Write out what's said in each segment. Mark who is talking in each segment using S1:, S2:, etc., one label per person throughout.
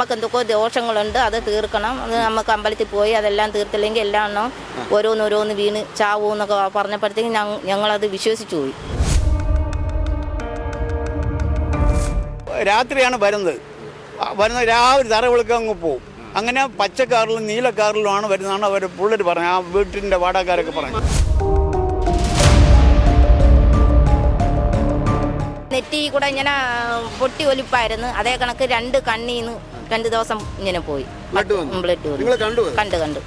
S1: നമുക്ക് എന്തൊക്കെ ദോഷങ്ങളുണ്ട് അത് തീർക്കണം. അത് നമുക്ക് അമ്പലത്തിൽ പോയി അതെല്ലാം തീർത്തില്ലെങ്കിൽ എല്ലാം എണ്ണം ഓരോന്നോരോന്ന് വീണ് ചാവൂ എന്നൊക്കെ പറഞ്ഞപ്പോഴത്തേക്കും ഞങ്ങൾ ഞങ്ങളത് വിശ്വസിച്ചു പോയി.
S2: രാത്രിയാണ് വരുന്നത്. വരുന്ന രാവിലെ തറ വിളിക്കാൻ അങ്ങ് പോകും അങ്ങനെ പച്ച കാറിലും നീല കാറിലുമാണ് വരുന്നതാണ് അവർ പുള്ളർ പറഞ്ഞത്. ആ വീട്ടിന്റെ വാടകക്കാരൊക്കെ പറഞ്ഞു
S1: നെറ്റി കൂടെ ഇങ്ങനെ പൊട്ടി ഒലിപ്പായിരുന്നു. അതേ കണക്ക് രണ്ട് കണ്ണീന്ന് രണ്ട് ദിവസം ഇങ്ങനെ പോയി.
S3: ബ്ലഡ് കണ്ടു കണ്ടു അത്?
S1: കണ്ട് കണ്ട്.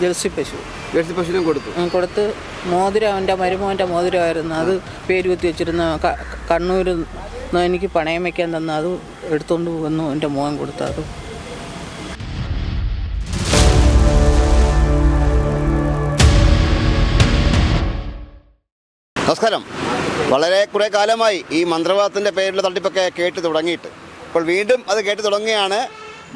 S4: ജേഴ്സി പശു.
S3: ജേഴ്സി പശുവിനും കൊടുത്തു?
S4: കൊടുത്ത് മോതിരം അവന്റെ മരുമോന്റെ മോതിരമായിരുന്നു. അത് പേര് കുത്തി വെച്ചിരുന്ന കണ്ണൂരിൽ നിന്ന് എനിക്ക് പണയം വയ്ക്കാൻ തന്ന അത് എടുത്തുകൊണ്ട് വന്നു. എന്റെ മോൻ കൊടുത്തു അത്.
S3: നമസ്കാരം. വളരെ കുറേ കാലമായി ഈ മന്ത്രവാദത്തിന്റെ പേരിൽ തട്ടിപ്പൊക്കെ കേട്ട് തുടങ്ങിയിട്ട്. അപ്പോൾ വീണ്ടും അത് കേട്ട് തുടങ്ങുകയാണ്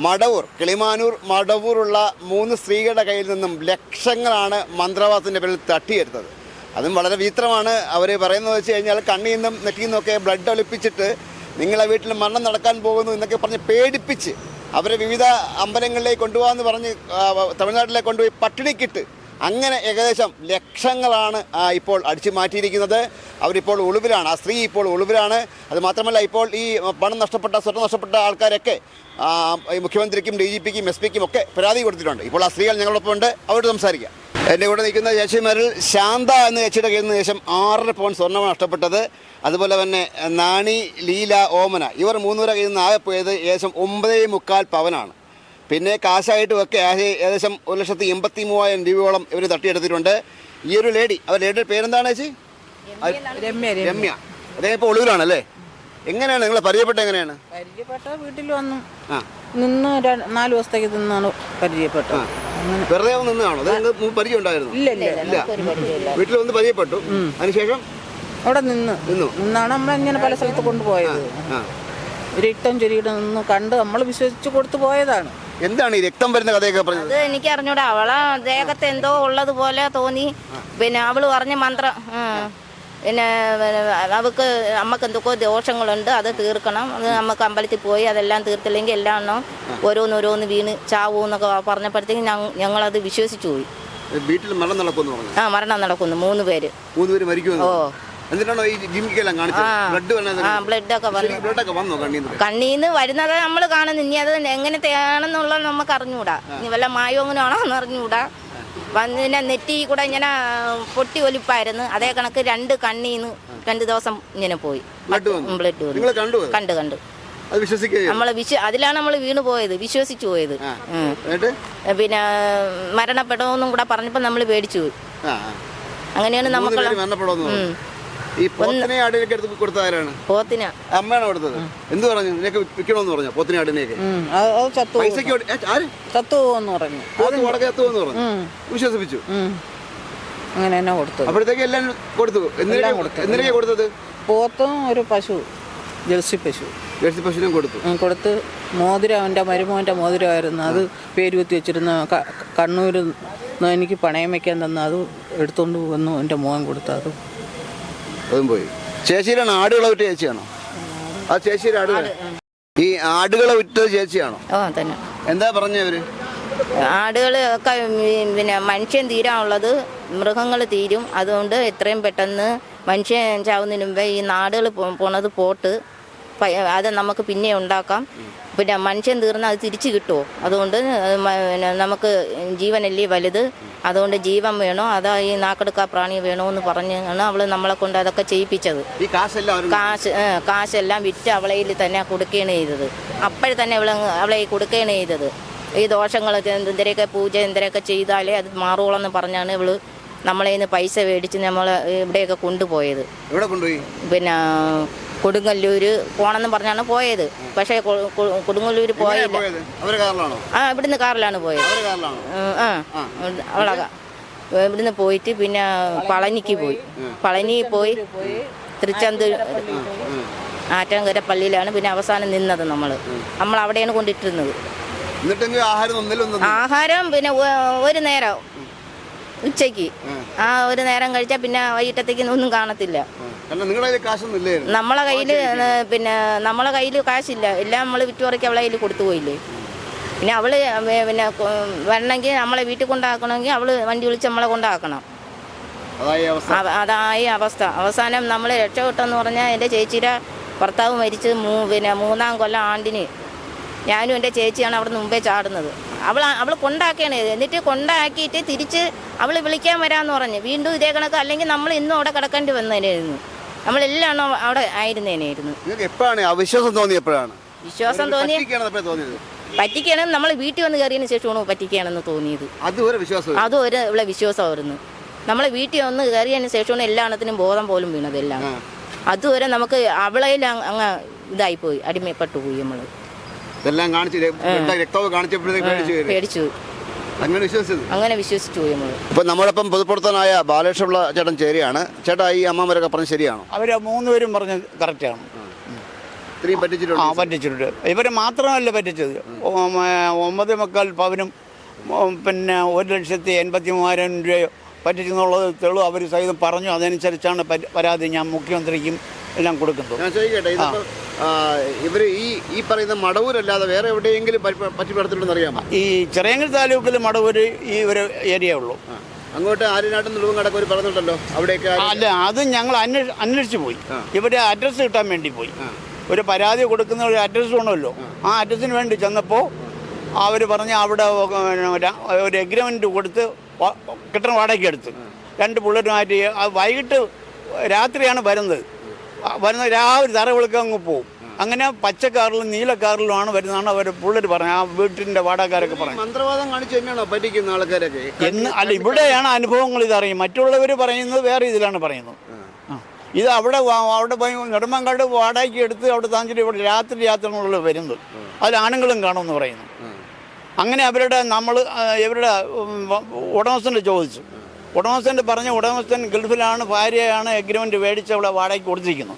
S3: മടവൂർ കിളിമാനൂർ മടവൂറുള്ള മൂന്ന് സ്ത്രീകളുടെ കയ്യിൽ നിന്നും ലക്ഷങ്ങളാണ് മന്ത്രവാദത്തിന്റെ പേരിൽ തട്ടിയെടുത്തത്. അതും വളരെ വിചിത്രമാണ്. അവർ പറയുന്നത് വെച്ച് കഴിഞ്ഞാൽ കണ്ണിൽ നിന്നും നെറ്റിയിൽ നിന്നൊക്കെ ബ്ലഡ് ഒളിപ്പിച്ചിട്ട് നിങ്ങളെ വീട്ടിൽ മരണം നടക്കാൻ പോകുന്നു എന്നൊക്കെ പറഞ്ഞ് പേടിപ്പിച്ച് അവരെ വിവിധ അമ്പലങ്ങളിലേക്ക് കൊണ്ടുപോകാമെന്ന് പറഞ്ഞ് തമിഴ്നാട്ടിലേക്ക് കൊണ്ടുപോയി പട്ടിണിക്കിട്ട് അങ്ങനെ ഏകദേശം ലക്ഷങ്ങളാണ് ഇപ്പോൾ അടിച്ചു മാറ്റിയിരിക്കുന്നത്. അവരിപ്പോൾ ഒളിവിലാണ്. ആ സ്ത്രീ ഇപ്പോൾ ഒളിവിലാണ്. അത് മാത്രമല്ല ഇപ്പോൾ ഈ പണം നഷ്ടപ്പെട്ട സ്വത്ത് നഷ്ടപ്പെട്ട ആൾക്കാരൊക്കെ മുഖ്യമന്ത്രിക്കും ഡി ജി പിക്കും എസ് പിക്കും ഒക്കെ പരാതി കൊടുത്തിട്ടുണ്ട്. ഇപ്പോൾ ആ സ്ത്രീകൾ ഞങ്ങളൊപ്പം ഉണ്ട്. അവരോട് സംസാരിക്കാം. എന്റെ കൂടെ നിൽക്കുന്ന ചേച്ചിമാരിൽ ശാന്ത എന്ന ചേച്ചിയുടെ കയ്യിൽ നിന്ന് ശേഷം ആറര പവൻ സ്വർണമാണ് നഷ്ടപ്പെട്ടത്. അതുപോലെ തന്നെ നാണി ലീല ഓമന ഇവർ മൂന്നുപേരെ കയ്യിൽ നിന്ന് ആകെ പോയത് ഏകദേശം ഒമ്പതേ മുക്കാൽ പവനാണ്. പിന്നെ കാശായിട്ടും ഒക്കെ ആകെ ഏകദേശം ഒരു ലക്ഷത്തി എൺപത്തി മൂവായിരം രൂപയോളം ഇവർ തട്ടിയെടുത്തിട്ടുണ്ട്. ഈ ഒരു ലേഡി അവർ ലേഡിയുടെ പേരെന്താണ് ചേച്ചി?
S4: രമ്യ
S3: രമ്യ അദ്ദേഹം ഇപ്പോൾ ഒളിവിലാണല്ലേ? എങ്ങനെയാണ് നിങ്ങളെ പരിചയപ്പെട്ട എങ്ങനെയാണ്?
S4: പരിചയപ്പെട്ട വീട്ടിൽ വന്നു.
S3: ആ.
S4: നിന്ന് നാല് ദിവസത്തേക്ക് നിന്നാണ് പരിചയപ്പെട്ടത്.
S3: വെറുതെ നിന്നാണോ പരിചയം ഉണ്ടായിരുന്നു.
S4: ഇല്ല ഇല്ല
S3: വീട്ടിൽ വന്ന് പരിചയപ്പെട്ടു. അതിനുശേഷം?
S4: അവിടെ നിന്ന്.
S3: നിന്നു.
S4: നിന്നാണ് നമ്മളിങ്ങനെ പല സ്ഥലത്ത് കൊണ്ടുപോയത്.
S3: ആ.
S4: ഒരു ഇട്ടം ചൊരിയുടെ നിന്ന് കണ്ട് നമ്മൾ വിശ്വസിച്ച് കൊടുത്തു പോയതാണ്.
S3: എന്താണ് ഈ രക്തം വരുന്ന കഥയൊക്കെ പറഞ്ഞത്?
S1: അത് എനിക്ക് അറിഞ്ഞൂടാ അവളെ ദേഹത്ത് എന്തോ ഉള്ളതുപോലെ തോന്നി. പിന്നെ അവൾ പറഞ്ഞ മന്ത്രം. പിന്നെ അവക്ക് നമ്മക്ക് എന്തൊക്കെ ദോഷങ്ങളുണ്ട്. അത് തീർക്കണം. അത് നമുക്ക് അമ്പലത്തിൽ പോയി അതെല്ലാം തീർത്തില്ലെങ്കിൽ എല്ലാം എണ്ണം ഓരോന്നോരോന്ന് വീണ് ചാവൂ എന്നൊക്കെ പറഞ്ഞപ്പോഴത്തേക്കും ഞങ്ങൾ ഞങ്ങളത് വിശ്വസിച്ചു പോയി.
S3: വീട്ടിൽ മരണം നടക്കുമെന്ന് പറഞ്ഞു.
S1: ആ മരണം നടക്കുന്നു. മൂന്ന് പേര്.
S3: മൂന്ന് പേര് മരിക്കുമെന്ന്
S1: ഓ.
S3: എന്നിട്ടാണോ ഈ ജിമ്മിക്കെല്ലാം കാണിച്ചത്. ബ്ലഡ്
S1: ഒക്കെ വന്നു വന്നു.
S3: ബ്ലഡൊക്കെ വന്നോ കണ്ണീന്ന്?
S1: കണ്ണീന്ന് വരുന്നത് നമ്മൾ കാണുന്നു. ഇനി അത് എങ്ങനത്തെയാണെന്നുള്ളത് നമുക്ക് അറിഞ്ഞൂടാ. ഇനി വല്ല മായോ അങ്ങനെയാണോ എന്ന് അറിഞ്ഞൂടാ. വന്നിനെ നെറ്റി കൂടെ ഇങ്ങനെ പൊട്ടി ഒലിപ്പായിരുന്നു. അതേ കണക്ക് രണ്ട് കണ്ണീന്ന് രണ്ട് ദിവസം ഇങ്ങനെ പോയി.
S3: ബ്ലഡ് വന്നു.
S1: ബ്ലഡ്
S3: കണ്ടു?
S1: കണ്ട് നമ്മളെ വിശ്വ അതിലാണ് നമ്മൾ വീണ് പോയത് വിശ്വസിച്ചു പോയത്. പിന്നെ മരണപ്പെടുമെന്നും കൂടെ പറഞ്ഞപ്പോ നമ്മൾ പേടിച്ചു പോയി. അങ്ങനെയാണ്
S3: മൂന്ന് ഈ പോത്തിനെ ആടിനൊക്കെ എടുത്ത് കൊടുത്ത ആരാണ്? അമ്മയാണ് കൊടുത്തത്? എന്ത് പറഞ്ഞു? നിനക്ക് വിൽക്കണമെന്ന് പറഞ്ഞു പോത്തിനെ ആടിനെയൊക്കെ? പൈസക്ക് ആര്?
S4: ചത്തു എന്ന് പറഞ്ഞു.
S3: പോത്ത് വടക്കേ എന്ന് പറഞ്ഞു. വിശ്വസിപ്പിച്ചു.
S4: അങ്ങനെ തന്നെ കൊടുത്തു
S3: അപ്പോഴത്തേക്ക് എല്ലാം കൊടുത്തു. എന്തിനൊക്കെ എന്തിനൊക്കെ കൊടുത്തത്?
S4: പോത്തും ഒരു പശു ജേഴ്സി പശു.
S3: ജേഴ്സി പശുവിനും കൊടുത്തു.
S4: കൊടുത്ത് മോതിരം അവന്റെ മരുമോന്റെ മോതിരമായിരുന്നു. അത് പേര് കുത്തി വെച്ചിരുന്ന. കണ്ണൂരിൽ എനിക്ക് പണയം വയ്ക്കാൻ തന്ന. അത് എടുത്തുകൊണ്ട് വന്നു. എന്റെ മോൻ കൊടുത്തു. അത്
S3: അതും പോയി. ചേച്ചിയിലാണ് ആടുകളെ വിറ്റ ചേച്ചിയാണോ? ആ ചേച്ചിയുടെ ആടുകൾ ഈ ആടുകളെ വിറ്റത് ചേച്ചിയാണോ?
S1: ഓ തന്നെ
S3: എന്താ പറഞ്ഞവര്
S1: ആടുകൾ ഒക്കെ പിന്നെ മനുഷ്യൻ തീരാനുള്ളത് മൃഗങ്ങൾ തീരും. അതുകൊണ്ട് എത്രയും പെട്ടെന്ന് മനുഷ്യൻ ചാവുന്നതിന് മുമ്പേ ഈ നാടുകൾ പോണത് പോട്ട് അത് നമുക്ക് പിന്നെ ഉണ്ടാക്കാം. പിന്നെ മനുഷ്യൻ തീർന്നാൽ അത് തിരിച്ചു കിട്ടുമോ അതുകൊണ്ട് നമുക്ക് ജീവനല്ലേ വലുത്. അതുകൊണ്ട് ജീവൻ വേണോ? അതാ ഈ നാക്കെടുക്ക പ്രാണി വേണോ എന്ന് പറഞ്ഞാണ് അവൾ നമ്മളെ കൊണ്ട് അതൊക്കെ ചെയ്യിപ്പിച്ചത്. കാശ് കാശെല്ലാം വിറ്റ് അവളയിൽ തന്നെ കൊടുക്കുകയാണ് ചെയ്തത്. അപ്പോഴെ തന്നെ അവളെ അവളെ കൊടുക്കുകയാണ് ചെയ്തത്. ഈ ദോഷങ്ങൾ എന്തെങ്കിലുമൊക്കെ പൂജ എന്തെങ്കിലുമൊക്കെ ചെയ്താലേ അത് മാറുകയുള്ളെന്ന് പറഞ്ഞാണ് ഇവൾ നമ്മളെ പൈസ മേടിച്ച് നമ്മളെ ഇവിടെയൊക്കെ കൊണ്ടുപോയത്. പിന്നെ കൊടുങ്ങല്ലൂര് പോണെന്ന് പറഞ്ഞാണ് പോയത്. പക്ഷേ കൊ- കൊ- കൊടുങ്ങല്ലൂര്
S3: എങ്ങനെയാ
S1: പോയില്ല. ആ ഇവിടുന്ന് കാറിലാണ് പോയത്. ആ അവളെ. ഇവിടുന്ന് പോയിട്ട് പിന്നെ പളനിക്ക് പോയി. പളനി പോയി തിരുച്ചന്ത് ആറ്റങ്കര പള്ളിയിലാണ് പിന്നെ അവസാനം നിന്നത് നമ്മൾ നമ്മൾ അവിടെയാണ് കൊണ്ടിട്ടിരുന്നത്.
S3: ആഹാരം
S1: പിന്നെ ഒരു നേരം ഉച്ചയ്ക്ക്. ആ ഒരു നേരം കഴിച്ചാൽ പിന്നെ വൈകിട്ടത്തേക്ക് ഒന്നും കാണത്തില്ല. നമ്മളെ കയ്യിൽ പിന്നെ നമ്മളെ കയ്യിൽ കാശില്ല. എല്ലാം നമ്മൾ വിറ്റുപറയ്ക്ക് അവളെ കയ്യിൽ കൊടുത്തു പോയില്ലേ? പിന്നെ അവൾ പിന്നെ വരണമെങ്കിൽ നമ്മളെ വീട്ടിൽ കൊണ്ടാക്കണമെങ്കിൽ അവൾ വണ്ടി വിളിച്ച് നമ്മളെ കൊണ്ടാക്കണം.
S3: അതായ അവസ്ഥ.
S1: അവ- അതായി അവസ്ഥ. അവസാനം നമ്മൾ രക്ഷപ്പെട്ടെന്ന് പറഞ്ഞാൽ എന്റെ ചേച്ചിയുടെ ഭർത്താവ് മരിച്ച് മൂ പിന്നെ മൂന്നാം കൊല്ലം ആണ്ടിന്. ഞാനും എന്റെ ചേച്ചിയാണ് അവിടെ മുമ്പേ ചാടുന്നത്. അവൾ അവൾ കൊണ്ടാക്കിയാണ്. എന്നിട്ട് കൊണ്ടാക്കിയിട്ട് തിരിച്ച് അവൾ വിളിക്കാൻ വരാമെന്ന് പറഞ്ഞു. വീണ്ടും ഇതേ കണക്ക്. അല്ലെങ്കിൽ നമ്മൾ ഇന്നും അവിടെ കിടക്കേണ്ടി വന്നതിനായിരുന്നു നമ്മളെല്ലാം അവിടെ ആയിരുന്നേനായിരുന്നു
S3: നിങ്ങൾക്ക് എപ്പോഴാണ് അവിശ്വാസം തോന്നി എപ്പോഴാണ്?
S1: വിശ്വാസം തോന്നി
S3: തോന്നിയത്?
S1: പറ്റിക്കണം നമ്മൾ വീട്ടിൽ വന്ന് കയറിയതിന് ശേഷമാണ് പറ്റിക്കുകയാണെന്ന് തോന്നിയത്.
S3: അതുവരെ വിശ്വാസം
S1: അതും ഒരു ഇവിടെ വിശ്വാസമായിരുന്നു. നമ്മളെ വീട്ടിൽ വന്ന് കയറിയതിന് ശേഷമാണ് എല്ലാത്തിനും ബോധം പോലും വീണത് എല്ലാം. അതുവരെ നമുക്ക് അവളയിൽ അങ്ങ് ഇതായി പോയി അടിമപ്പെട്ടു പോയി നമ്മൾ
S3: ഇതെല്ലാം കാണിച്ച് രക്ത- രക്തവും കാണിച്ചപ്പോഴത്തേക്ക് പേടിച്ചു അങ്ങനെ വിശ്വസിച്ചത്?
S1: അങ്ങനെ വിശ്വസിച്ചു പോയി നമ്മൾ
S3: ഇപ്പൊ നമ്മളൊപ്പം പൊതുപ്രവർത്തനായ ബാലകൃഷ്ണപിള്ള ചേട്ടൻ ചേരിയാണ് ചേട്ടാ ഈ അമ്മമാരൊക്കെ പറഞ്ഞ ശരിയാണോ?
S2: അവർ മൂന്നുപേരും പറഞ്ഞ് കറക്റ്റാണ്.
S3: ഇത്രയും
S2: ആ
S3: പറ്റിച്ചിട്ടുണ്ട്.
S2: പറ്റിച്ചിട്ടുണ്ട് ഇവരെ മാത്രമല്ല പറ്റിച്ചത്. ഒമ്പത് മക്കാൽ പവനും പിന്നെ ഒരു ലക്ഷത്തി എൺപത്തി മൂവായിരം രൂപ പറ്റിച്ചെന്നുള്ളത് തെളിവ് അവർ സഹിതം പറഞ്ഞു. അതനുസരിച്ചാണ് പരി- പരാതി ഞാൻ മുഖ്യമന്ത്രിക്കും എല്ലാം കൊടുക്കുന്നത്.
S3: ഇവർ ഈ ഈ പറയുന്ന മടവൂരല്ലാതെ വേറെ എവിടെയെങ്കിലും പറ്റിപ്പെടുത്തിട്ടുണ്ടെന്ന് അറിയാമോ?
S2: ഈ ചെറിയങ്കൽ താലൂക്കിൽ മടവൂര് ഈ ഒരു ഏരിയ ഉള്ളൂ.
S3: അങ്ങോട്ട് ആര്യനാട്ടും നുളുവും കടക്ക് ഒരു പറഞ്ഞിട്ടല്ലോ അവിടെയൊക്കെ
S2: അല്ല അത് ഞങ്ങൾ അന്വേഷ അന്വേഷിച്ച് പോയി. ഇവരെ അഡ്രസ്സ് കിട്ടാൻ വേണ്ടി പോയി. ഒരു പരാതി കൊടുക്കുന്ന ഒരു അഡ്രസ്സ് വേണമല്ലോ. ആ. അഡ്രസ്സിന് വേണ്ടി ചെന്നപ്പോൾ അവർ പറഞ്ഞ് അവിടെ ഒരു- എഗ്രിമെന്റ് കൊടുത്ത് കിട്ടണ വാടകയ്ക്ക് എടുത്ത്. രണ്ട് പിള്ളേരുമായിട്ട് വൈകിട്ട് രാത്രിയാണ് വരുന്നത്. ആ വരുന്നത് രാവിലെ തറ വിളിക്കാൻ അങ്ങ് പോകും അങ്ങനെ പച്ച കാറിലും നീല കാറിലുമാണ് വരുന്നതാണ് അവർ പിള്ളേർ പറഞ്ഞത്. ആ വീട്ടിന്റെ വാടകക്കാരൊക്കെ പറഞ്ഞു
S3: മന്ത്രവാദം കാണിച്ചു തന്നെയാണോ പറ്റിക്കുന്ന ആൾക്കാരൊക്കെ?
S2: എന്ന് അല്ല ഇവിടെയാണ് അനുഭവങ്ങൾ ഇതറിയും. മറ്റുള്ളവർ പറയുന്നത് വേറെ ഇതിലാണ് പറയുന്നത്. ഇത് അവിടെ അവിടെ പോയി നെടുമങ്ങാട് വാടകയ്ക്ക് എടുത്ത് അവിടെ താമസിച്ചിട്ട് ഇവിടെ രാത്രി രാത്രികളിൽ വരുന്നത്. അതിൽ ആണുങ്ങളും കാണുമെന്ന് പറയുന്നു. അങ്ങനെ അവരുടെ നമ്മൾ ഇവരുടെ ഉടമസ്ഥനെ ഉടമസ്ഥന്റെ ചോദിച്ചു. ഉടമസ്ഥന്റെ പറഞ്ഞ ഉടമസ്ഥൻ ഗൾഫിലാണ് ഭാര്യയാണ് എഗ്രിമെന്റ് മേടിച്ച് അവളെ വാടകയ്ക്ക് കൊടുത്തിരിക്കുന്നു.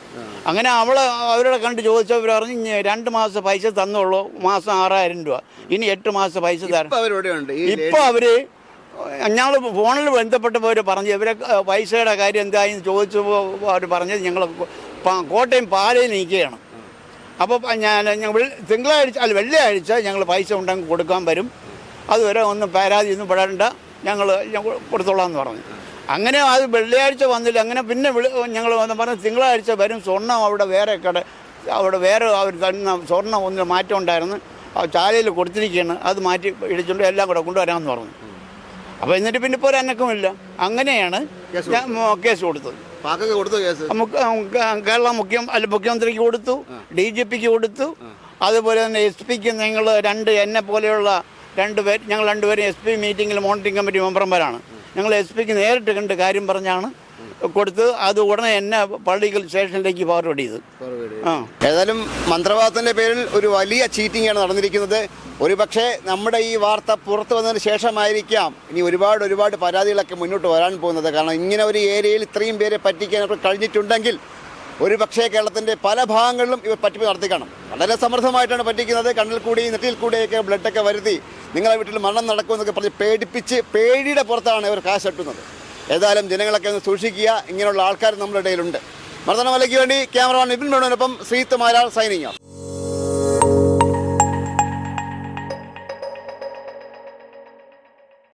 S2: അങ്ങനെ അവളെ അവരുടെ കണ്ട് ചോദിച്ചവർ പറഞ്ഞു പറഞ്ഞ് രണ്ട് മാസം പൈസ തന്നുള്ളൂ മാസം ആറായിരം രൂപ. ഇനി എട്ട് മാസം പൈസ തരാം.
S3: ഇപ്പൊ
S2: അവർ ഞങ്ങൾ ഫോണിൽ ബന്ധപ്പെട്ടപ്പോൾ അവർ പറഞ്ഞു ഇവരെ പൈസയുടെ കാര്യം എന്തായെന്ന് ചോദിച്ചപ്പോൾ അവർ പറഞ്ഞത് ഞങ്ങൾ കോട്ടയം പാലയിൽ നിൽക്കുകയാണ്. അപ്പോൾ ഞാൻ ഞങ്ങൾ തിങ്കളാഴ്ച അല്ല വെള്ളിയാഴ്ച ഞങ്ങൾ പൈസ ഉണ്ടെങ്കിൽ കൊടുക്കാൻ വരും. അതുവരെ ഒന്നും പരാതി ഒന്നും പെടേണ്ട. ഞങ്ങൾ കൊടുത്തോളാം എന്ന് പറഞ്ഞു. അങ്ങനെ അത് വെള്ളിയാഴ്ച വന്നില്ല. അങ്ങനെ പിന്നെ വിളി ഞങ്ങൾ വന്ന് പറഞ്ഞു തിങ്കളാഴ്ച വരും. സ്വർണം അവിടെ വേറെ കട അവിടെ വേറെ അവർ തന്ന സ്വർണം ഒന്നിന് മാറ്റം ഉണ്ടായിരുന്നു. ആ ചാലയിൽ കൊടുത്തിരിക്കുകയാണ്. അത് മാറ്റി ഇടിച്ചുകൊണ്ട് എല്ലാം കൂടെ കൊണ്ടുവരാമെന്ന് പറഞ്ഞു. അപ്പോൾ എന്നിട്ട് പിന്നെ ഇപ്പോൾ ഒരു അനക്കമില്ല അങ്ങനെയാണ്
S3: കേസ്
S2: ഞാൻ മോ- കേസ് കൊടുത്തത്. കേരള മുഖ്യം അല്ല മുഖ്യമന്ത്രിക്ക് കൊടുത്തു. ഡി ജി പിക്ക് കൊടുത്തു. അതുപോലെ തന്നെ എസ് പിക്ക് നിങ്ങൾ രണ്ട് എന്നെ പോലെയുള്ള രണ്ട് പേർ ഞങ്ങൾ രണ്ടുപേരും എസ് പി മീറ്റിങ്ങിൽ മോണിറ്ററിംഗ് കമ്മിറ്റി മെമ്പർമാരാണ്. ഞങ്ങൾ എസ് പിക്ക് നേരിട്ട് കണ്ട് കാര്യം പറഞ്ഞാണ് കൊടുത്ത് അത് ഉടനെ എന്നെ പള്ളിക്കൽ സ്റ്റേഷനിലേക്ക് ഫോർവേഡ് ചെയ്തു. ആ.
S3: ഏതായാലും മന്ത്രവാദത്തിന്റെ പേരിൽ ഒരു വലിയ ചീറ്റിംഗ് ആണ് നടന്നിരിക്കുന്നത്. ഒരുപക്ഷെ നമ്മുടെ ഈ വാർത്ത പുറത്തു വന്നതിന് ശേഷമായിരിക്കാം ഇനി ഒരുപാട് ഒരുപാട് പരാതികളൊക്കെ മുന്നോട്ട് വരാൻ പോകുന്നത്. കാരണം ഇങ്ങനെ ഒരു ഏരിയയിൽ ഇത്രയും പേരെ പറ്റിക്കാനൊക്കെ കഴിഞ്ഞിട്ടുണ്ടെങ്കിൽ ഒരു പക്ഷേ കേരളത്തിന്റെ പല ഭാഗങ്ങളിലും ഇവ പറ്റിപ്പ് നടത്തി കാണും വളരെ സമൃദ്ധമായിട്ടാണ് പറ്റിക്കുന്നത്. കണ്ണിൽ കൂടി നെറ്റിയിൽ കൂടിയൊക്കെ ബ്ലഡൊക്കെ വരുത്തി. നിങ്ങളെ വീട്ടിൽ മരണം നടക്കുമെന്നൊക്കെ പറഞ്ഞ് പേടിപ്പിച്ച് പേടിയുടെ പുറത്താണ് ഇവർ കാശ് കെട്ടുന്നത്. ഏതായാലും ജനങ്ങളൊക്കെ ഒന്ന് സൂക്ഷിക്കുക. ഇങ്ങനെയുള്ള ആൾക്കാർ നമ്മുടെ ഇടയിലുണ്ട്. മർദ്ദനമലയ്ക്ക് വേണ്ടി ക്യാമറമാൻ നിപിൻ മേനോനൊപ്പം ശ്രീത്ത് മാരാൾ സൈനിങ്